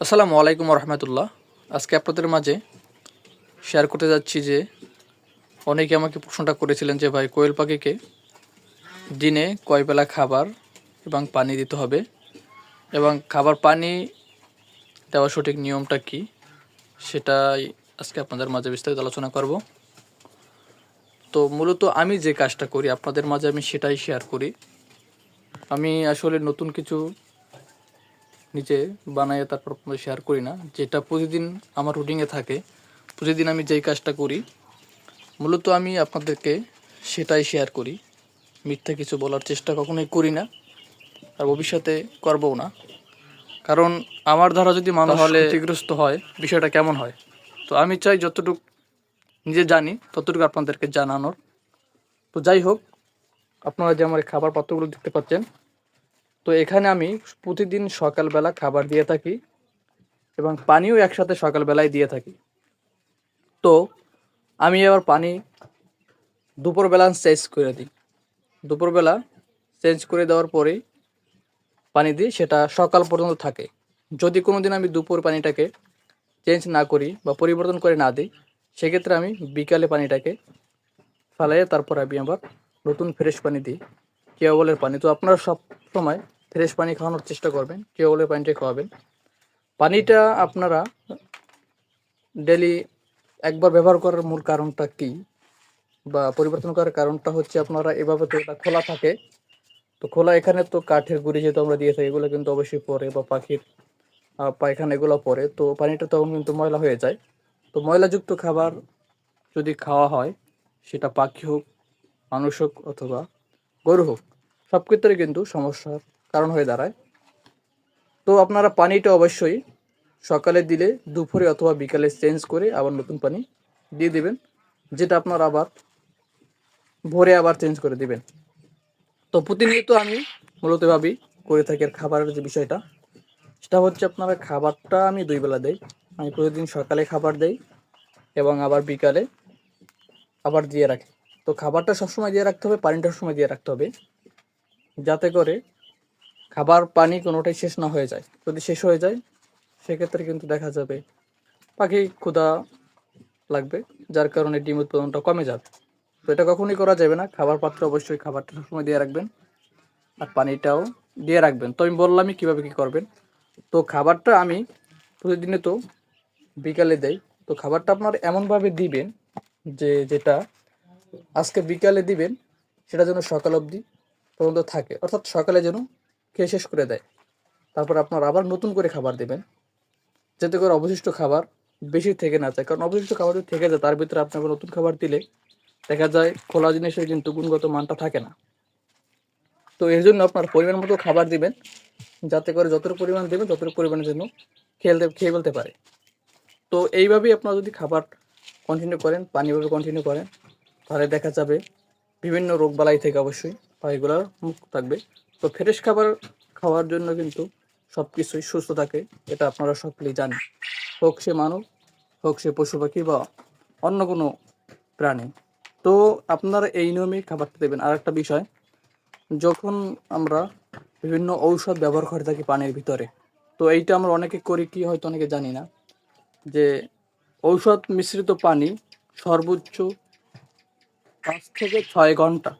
আসসালামু আলাইকুম রহমতুল্লাহ। আজকে আপনাদের মাঝে শেয়ার করতে যাচ্ছি যে অনেকে আমাকে প্রশ্নটা করেছিলেন যে, ভাই, কোয়েল পাখিকে দিনে কয় বেলা খাবার এবং পানি দিতে হবে এবং খাবার পানি দেওয়ার সঠিক নিয়মটা কি? সেটাই আজকে আপনাদের মাঝে বিস্তারিত আলোচনা করব। তো মূলত আমি যে কাজটা করি, আপনাদের মাঝে আমি সেটাই শেয়ার করি। আমি আসলে নতুন কিছু নিজে বানাই তারপর শেয়ার করি না। যেটা প্রতিদিন আমার রুটিনে থাকে প্রতিদিন আমি যেই কাজটা করি মূলত আমি আপনাদেরকে সেটাই শেয়ার করি। মিথ্যা কিছু বলার চেষ্টা কখনোই করি না আর ভবিষ্যতে করবও না। কারণ আমার দ্বারা যদি মানুষ হলে ক্ষতিগ্রস্ত হয় বিষয়টা কেমন হয়? তো আমি চাই যতটুকু নিজে জানি ততটুকু আপনাদেরকে জানানোর। তো যাই হোক আপনারা যে আমার খাবার পাত্রগুলো দেখতে পাচ্ছেন তো এখানে আমি প্রতিদিন সকালবেলা খাবার দিয়ে থাকি এবং পানিও একসাথে সকালবেলায় দিয়ে থাকি। তো আমি এবার পানি দুপুরবেলা চেঞ্জ করে দিই। দুপুরবেলা চেঞ্জ করে দেওয়ার পরেই পানি দিই, সেটা সকাল পর্যন্ত থাকে। যদি কোনো দিন আমি দুপুর পানিটাকে চেঞ্জ না করি বা পরিবর্তন করে না দিই, সেক্ষেত্রে আমি বিকালে পানিটাকে ফালাইয়ে তারপর আমি আবার নতুন ফ্রেশ পানি দিই। কেওয়ালের পানি। তো আপনারা সব সময় ফ্রেশ পানি খাওয়ানোর চেষ্টা করবেন কেওয়ালের পানিটা খাওয়াবেন। পানিটা আপনারা ডেলি একবার ব্যবহার করার মূল কারণটা কি বা পরিবর্তন করার কারণটা হচ্ছে আপনারা এভাবে তো এটা খোলা থাকে। তো খোলা এখানে তো কাঠের গুঁড়ি যেহেতু আমরা দিয়ে থাকি, এগুলো কিন্তু অবশ্যই পরে বা পাখির পায়খানা এগুলো পরে। তো পানিটা তখন কিন্তু ময়লা হয়ে যায়। তো ময়লাযুক্ত খাবার যদি খাওয়া হয়, সেটা পাখি হোক, মানুষ হোক অথবা গরু হোক, সব ক্ষেত্রে কিন্তু সমস্যার কারণ হয়ে দাঁড়ায়। তো আপনারা পানিটা অবশ্যই সকালে দিলে, দুপুরে অথবা বিকালে চেঞ্জ করে আবার নতুন পানি দিয়ে দেবেন, যেটা আপনার আবার ভোরে আবার চেঞ্জ করে দিবেন। তো প্রতিনিয়ত আমি মূলত ভাবি করে থাকি আর খাবারের যে বিষয়টা, সেটা হচ্ছে আপনারা খাবারটা আমি দুই বেলা দেই। আমি প্রতিদিন সকালে খাবার দেই এবং আবার বিকালে আবার দিয়ে রাখি। তো খাবারটা সবসময় দিয়ে রাখতে হবে, পানিটা সবসময় দিয়ে রাখতে হবে, যাতে করে খাবার, পানি কোনোটাই শেষ না হয়ে যায়। যদি শেষ হয়ে যায়, সেক্ষেত্রে কিন্তু দেখা যাবে পাখি ক্ষুধা লাগবে, যার কারণে ডিম উৎপাদনটা কমে যাবে। তো এটা কখনোই করা যাবে না। খাবার পাত্র অবশ্যই খাবারটা সবসময় দিয়ে রাখবেন আর পানিটাও দিয়ে রাখবেন। তো আমি বললামই কীভাবে কী করবেন। তো খাবারটা আমি প্রতিদিনে তো বিকালে দেই। তো খাবারটা আপনার এমনভাবে দিবেন যে, যেটা আজকে বিকালে দিবেন, সেটা যেন সকাল অবধি পর্যন্ত থাকে। অর্থাৎ সকালে যেন খেয়ে শেষ করে দেয়। তারপর আপনার আবার নতুন করে খাবার দেবেন। যাতে করে অবশিষ্ট খাবার বেশি থেকে না যায়। কারণ অবশিষ্ট খাবার যদি থেকে যায়, তার ভিতরে আপনি আবার নতুন খাবার দিলে দেখা যায় খোলা জিনিসের কিন্তু গুণগত মানটা থাকে না। তো এর জন্য আপনার পরিমাণ মতো খাবার দিবেন। যাতে করে যতটুকু পরিমাণ দেবেন ততটুকু পরিমাণের জন্য খেলতে, খেয়ে ফেলতে পারে। তো এইভাবেই আপনারা যদি খাবার কন্টিনিউ করেন পানিভাবে কন্টিনিউ করেন, তাহলে দেখা যাবে বিভিন্ন রোগবালাই থেকে অবশ্যই পাখিগুলোর মুক্ত থাকবে। তো ফ্রেশ খাবার খাওয়ার জন্য কিন্তু সব কিছুই সুস্থ থাকে, এটা আপনারা সকলেই জানেন। হোক সে মানব, হোক সে পশু পাখি বা অন্য কোনো প্রাণী। তো আপনারা এই নিয়মেই খাবারটা দেবেন। আর একটা বিষয়, যখন আমরা বিভিন্ন ঔষধ ব্যবহার করে থাকি পানির ভিতরে, তো এইটা আমরা অনেকে করি কি হয়তো অনেকে জানি না, যে ঔষধ মিশ্রিত পানি সর্বোচ্চ পাঁচ থেকে ছয় ঘণ্টা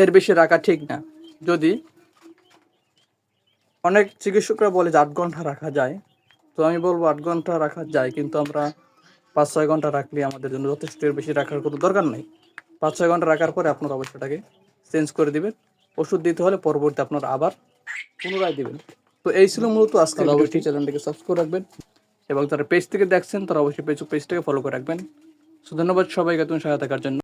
এর বেশি রাখা ঠিক না। যদি অনেক চিকিৎসকরা বলে যে আট ঘণ্টা রাখা যায় তো আমি বলব আট ঘণ্টা রাখা যায় কিন্তু আমরা পাঁচ ছয় ঘণ্টা রাখলে আমাদের জন্য যথেষ্ট এর বেশি রাখার কোনো দরকার নেই। পাঁচ ছয় ঘণ্টা রাখার পরে আপনার অবস্থাটাকে চেঞ্জ করে দিবেন। ওষুধ দিতে হলে পরবর্তী আপনার আবার পুনরায় দিবেন। তো এই ছিল মূলত আজকে অবশ্যই চ্যানেলটিকে সাবস্ক্রাইব করে রাখবেন। এবং তারা পেজ থেকে দেখছেন তারা অবশ্যই পেজ পেজটাকে ফলো করে রাখবেন। সো ধন্যবাদ সবাইকে তুমি সহায়তা থাকার জন্য।